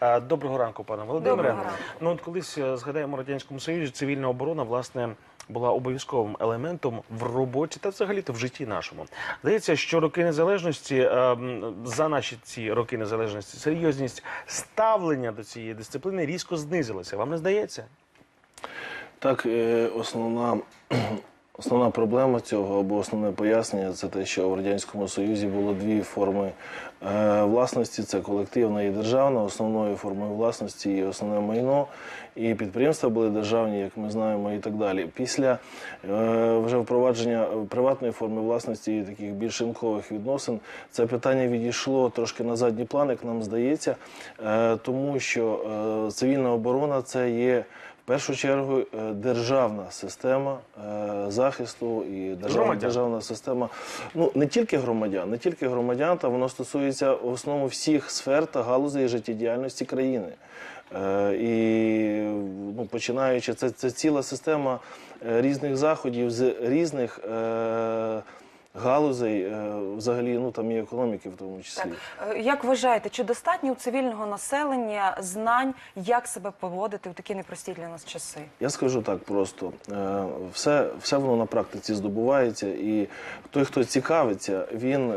Доброго ранку, пане Володимире. Ну от колись е, згадаємо радянському союзі, цивільна оборона власне була обов'язковим елементом в роботі та взагалі то в житті нашому. Здається, що роки незалежності е, за наші ці роки незалежності серйозність ставлення до цієї дисципліни різко знизилася. Вам не здається? Так, е, основна, основна проблема цього або основне пояснення це те, що в Радянському Союзі було дві форми е, власності: це колективна і державна. Основною формою власності є основне майно, і підприємства були державні, як ми знаємо, і так далі. Після е, вже впровадження приватної форми власності і таких більш ринкових відносин це питання відійшло трошки на задній план, як нам здається, е, тому що е, цивільна оборона це є. Першу чергу е, державна система е, захисту і державна, Громадян. державна система ну не тільки громадян, не тільки громадян, та воно стосується в основному всіх сфер та галузей життєдіяльності країни. Е, І ну, починаючи, це, це ціла система різних заходів з різних е, галузей, е, взагалі, ну там і економіки в тому числі. Так, е, як вважаєте, чи достатньо у цивільного населення знань, як себе поводити в такі непрості для нас часи? Я скажу так просто: Е, все, все воно на практиці здобувається, і той, хто цікавиться, він,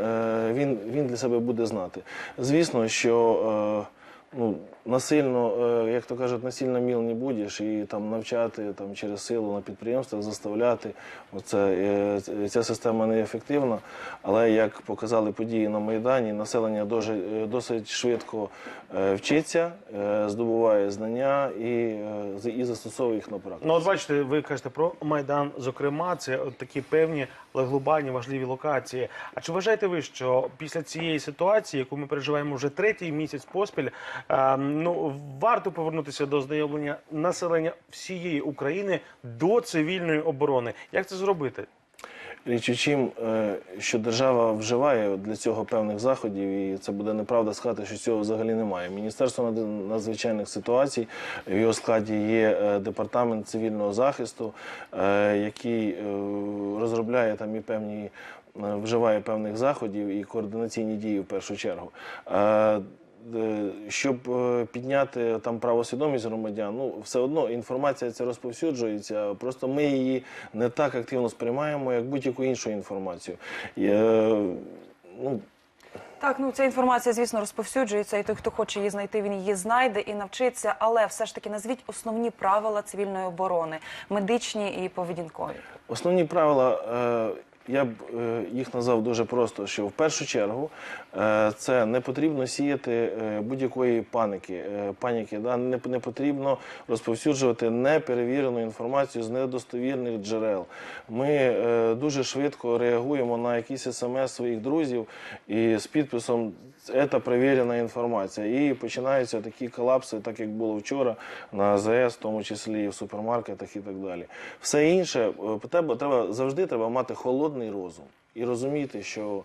він, він для себе буде знати. Звісно, що. Е, Ну, насильно, е, як то кажуть, насильно міл не будеш і там навчати там, через силу на підприємствах, заставляти. Оце, е, ця система неефективна, але як показали події на Майдані, населення е, досить швидко е, вчиться, е, здобуває знання і, е, і застосовує їх на практиці. Ну, от бачите, ви кажете про майдан. Зокрема, це от такі певні, але глобальні важливі локації. А чи вважаєте ви, що після цієї ситуації, яку ми переживаємо вже третій місяць поспіль, е, ну варто повернутися до ознайомлення населення всієї України до цивільної оборони? Як це зробити? Річ у чим, е, що держава вживає для цього певних заходів, і це буде неправда сказати, що цього взагалі немає. Міністерство надзвичайних ситуацій в його складі є е, департамент цивільного захисту, е, який розробляє там і певні. Вживає певних заходів і координаційні дії в першу чергу. Е, щоб е, підняти там правосвідомість громадян, ну все одно інформація ця розповсюджується. Просто ми її не так активно сприймаємо, як будь-яку іншу інформацію. Е, ну, Так, ну ця інформація, звісно, розповсюджується, і той, хто хоче її знайти, він її знайде і навчиться. Але все ж таки назвіть основні правила цивільної оборони, медичні і поведінкові. Основні правила, е, я б е, їх назвав дуже просто, що в першу чергу е, це не потрібно сіяти е, будь-якої паніки. Паніки да? не, не потрібно розповсюджувати неперевірену інформацію з недостовірних джерел. Ми дуже швидко реагуємо на якісь смс своїх друзів і з підписом це перевірена інформація. І починаються такі колапси, так як було вчора на АЗС, в тому числі і в супермаркетах і так далі. Все інше треба, завжди треба мати холодний розум і розуміти, що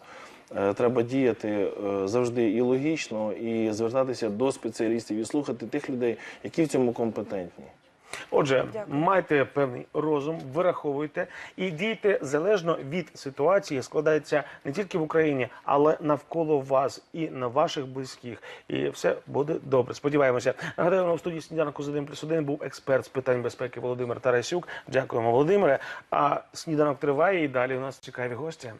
е, треба діяти е, завжди і логічно, і звертатися до спеціалістів і слухати тих людей, які в цьому компетентні. Отже, Дякую. майте певний розум, вираховуйте і дійте залежно від ситуації, складається не тільки в Україні, але навколо вас і на ваших близьких. І все буде добре. Сподіваємося. Нагадаю, на в студії сніданку з 1 плюс 1 був експерт з питань безпеки Володимир Тарасюк. Дякуємо, Володимире. А сніданок триває і далі у нас цікаві гості.